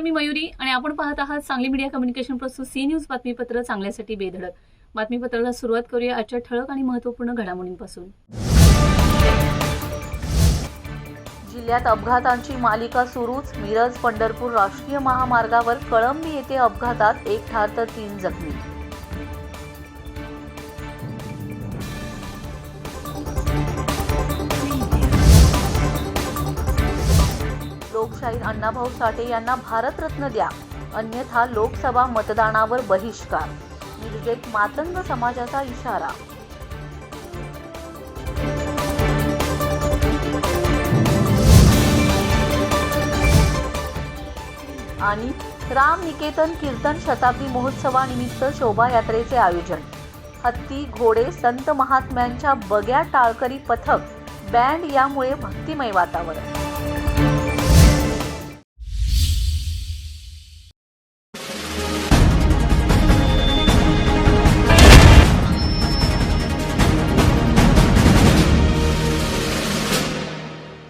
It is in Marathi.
मी मयुरी आणि आपण पाहत आहात सांगली मीडिया कम्युनिकेशन प्रस्तुत सी न्यूज बातमीपत्र चांगल्यासाठी बेधडक. बातमीपत्राला सुरुवात करूया आजच्या ठळक आणि महत्त्वपूर्ण घडामोडींपासून. जिल्ह्यात अपघातांची मालिका सुरूच. मिरज पंढरपूर राष्ट्रीय महामार्गावर कळंबी येथे अपघातात एक ठार तर तीन जखमी. लोकशाहीर अण्णाभाऊ साठे यांना भारतरत्न द्या. अन्यथा लोकसभा मतदानावर बहिष्कार. मिरजेत मातंग समाजाचा इशारा. आणि राम निकेतन कीर्तन शताब्दी महोत्सवानिमित्त शोभायात्रेचे आयोजन. हत्ती घोडे संत महात्म्यांच्या बग्या टाळकरी पथक बँड यामुळे भक्तिमय वातावरण.